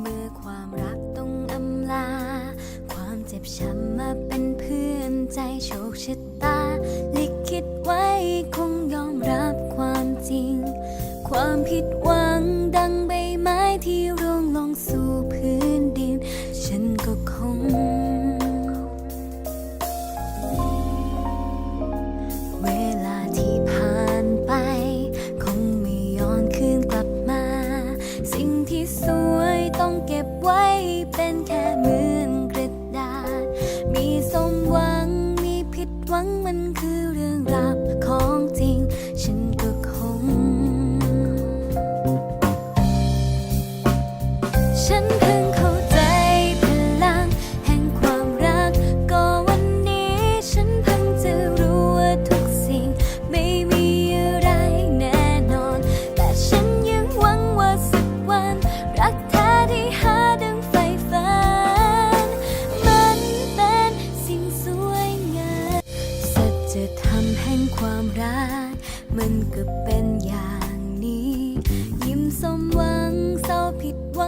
เมื่อความรักต้องอำลา ความเจ็บช้ำมาเป็นเพื่อนใจโชคชะตา ลิขิตไว้คงยอมรับความจริง ความผิดหวังดังใบไม้ที่ร่วงลงสู่พื้นดิน ฉันก็คง เวลาที่ผ่านไป คงไม่ย้อนคืนกลับมา สิ่งที่สวย งเก็บไว้เป็นแค่เหมือนกระดาษ มีสมหวังมีผิดหวังมันคือเรื่องราวของจริง ฉันก็คง ฉันเพิ่ง มันก็เป็นอย่างนี้ ยิ้มสมหวังเศร้าผิดหวัง